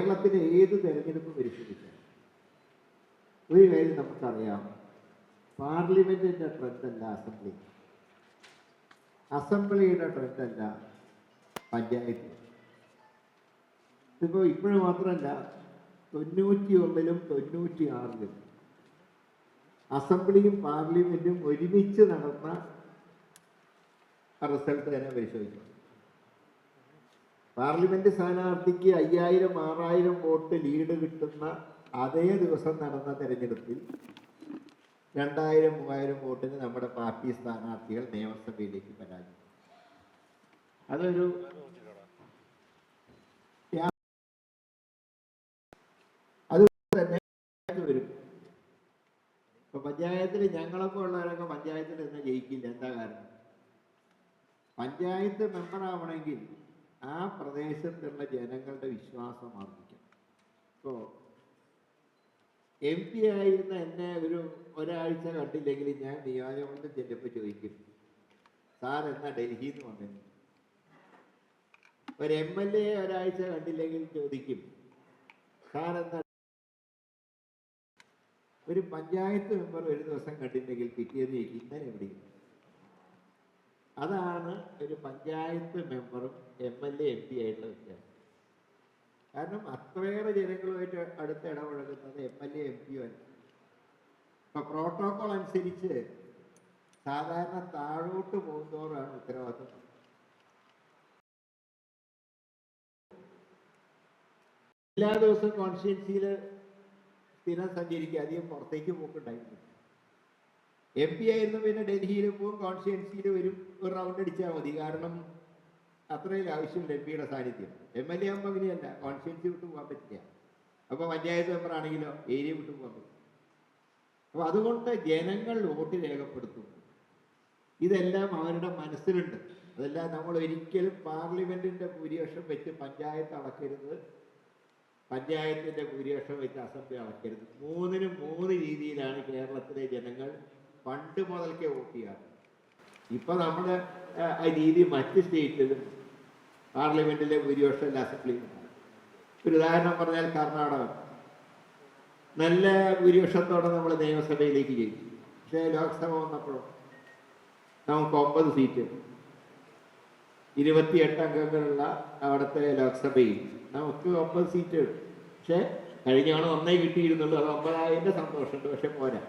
കേരളത്തിലെ ഏത് തെരഞ്ഞെടുപ്പ് പരിശോധിച്ചാൽ ഒരു കാര്യം നമുക്കറിയാം. പാർലമെന്റിന്റെ ട്രെൻഡ് അല്ല അസംബ്ലി. അസംബ്ലിയുടെ ട്രെൻഡ് അല്ല പഞ്ചായത്ത്. ഇതിപ്പോ ഇപ്പോഴും മാത്രമല്ല തൊണ്ണൂറ്റി ഒന്നിലും തൊണ്ണൂറ്റി ആറിലും അസംബ്ലിയും പാർലമെന്റും ഒരുമിച്ച് നടന്ന റിസൾട്ട് തന്നെ പരിശോധിച്ചു പാർലമെന്റ് സ്ഥാനാർത്ഥിക്ക് അയ്യായിരം ആറായിരം വോട്ട് ലീഡ് കിട്ടുന്ന അതേ ദിവസം നടന്ന തെരഞ്ഞെടുപ്പിൽ രണ്ടായിരം മൂവായിരം വോട്ടിന് നമ്മുടെ പാർട്ടി സ്ഥാനാർത്ഥികൾ നിയമസഭയിലേക്ക് പരാജയം. അതൊരു അത് തന്നെ വരും. ഇപ്പൊ പഞ്ചായത്തിൽ ഞങ്ങളൊക്കെ ഉള്ളവരൊക്കെ പഞ്ചായത്തിൽ നിന്ന് ജയിക്കില്ല. എന്താ കാരണം? പഞ്ചായത്ത് മെമ്പറാവണമെങ്കിൽ ആ പ്രദേശത്തുള്ള ജനങ്ങളുടെ വിശ്വാസം ആർജിക്കണം ഇപ്പോ എം പി ആയിരുന്ന എന്നെ ഒരു ഒരാഴ്ച കണ്ടില്ലെങ്കിൽ ഞാൻ നിയോജകമണ്ഡലം ചെല്ലുമ്പോൾ ചോദിക്കും സാർ എന്നാ ഡൽഹിയിൽ നിന്ന് ഒരു എം എൽ എ ഒരാഴ്ച കണ്ടില്ലെങ്കിൽ ചോദിക്കും സാർ എന്നാ ഒരു പഞ്ചായത്ത് മെമ്പർ ഒരു ദിവസം കണ്ടില്ലെങ്കിൽ പിറ്റേന്ന് ഇന്നലെ എവിടെയും? അതാണ് ഒരു പഞ്ചായത്ത് മെമ്പറും M L A M P ആയിട്ടുള്ള വ്യത്യാസം. കാരണം അത്രയേറെ ജനങ്ങളുമായിട്ട് അടുത്ത് ഇടപഴകുന്നത് എം എൽ എ എം പിയും അല്ല ഇപ്പൊ പ്രോട്ടോകോൾ അനുസരിച്ച് സാധാരണ താഴോട്ട് പോകുന്നവരാണ് ഉത്തരവാദിത്വം എല്ലാ ദിവസവും കോൺസ്റ്റിറ്റ്യൻസിയിൽ സ്ഥിരം സഞ്ചരിക്കുക. അധികം പുറത്തേക്ക് പോക്കുണ്ടായിരുന്നു എം പി ആയിരുന്നു പിന്നെ ഡൽഹിയിൽ പോകും കോൺസ്റ്റിറ്റ്യൻസിയിൽ വരും ഒരു റൗണ്ട് അടിച്ചാൽ മതി. കാരണം അത്രയും ആവശ്യമുണ്ട് എം പിയുടെ സാന്നിധ്യം. എം എൽ എ ആകുമ്പോൾ അങ്ങനെയല്ല. കോൺസ്റ്റിറ്റ്യൻസി വിട്ടു പോകാൻ പറ്റില്ല. അപ്പോൾ പഞ്ചായത്ത് മെമ്പർ ആണെങ്കിലോ ഏരിയ വിട്ട് പോകാൻ പറ്റും അപ്പോൾ അതുകൊണ്ട് ജനങ്ങൾ വോട്ട് രേഖപ്പെടുത്തും. ഇതെല്ലാം അവരുടെ മനസ്സിലുണ്ട്. അതെല്ലാം നമ്മൾ ഒരിക്കലും പാർലമെന്റിന്റെ ഭൂരിപക്ഷം വെച്ച് പഞ്ചായത്ത് അളക്കരുത്. പഞ്ചായത്തിന്റെ ഭൂരിപക്ഷം വെച്ച് അസംബ്ലി അളക്കരുത്. മൂന്നിനും മൂന്ന് രീതിയിലാണ് കേരളത്തിലെ ജനങ്ങൾ പണ്ട് മുതൽക്കേ വോട്ട് ചെയ്യാറ് ഇപ്പൊ നമ്മുടെ ആ, രീതി മറ്റ് സ്റ്റേറ്റിലും പാർലമെന്റിലെ ഭൂരിപക്ഷം അസംബ്ലിയിലും ഒരു ഉദാഹരണം പറഞ്ഞാൽ കർണാടക. നല്ല ഭൂരിപക്ഷത്തോടെ നമ്മൾ നിയമസഭയിലേക്ക് ജയിച്ചു പക്ഷേ ലോക്സഭ വന്നപ്പോഴും നമുക്ക് ഒമ്പത് സീറ്റ്. ഇരുപത്തിയെട്ട് അംഗങ്ങളുള്ള അവിടുത്തെ ലോക്സഭയിൽ നമുക്ക് ഒമ്പത് സീറ്റ് പക്ഷേ കഴിഞ്ഞ തവണ ഒന്നേ കിട്ടിയിരുന്നുള്ളൂ. അത് ഒമ്പതായതിന്റെ സന്തോഷമുണ്ട്. പക്ഷെ പോരാ.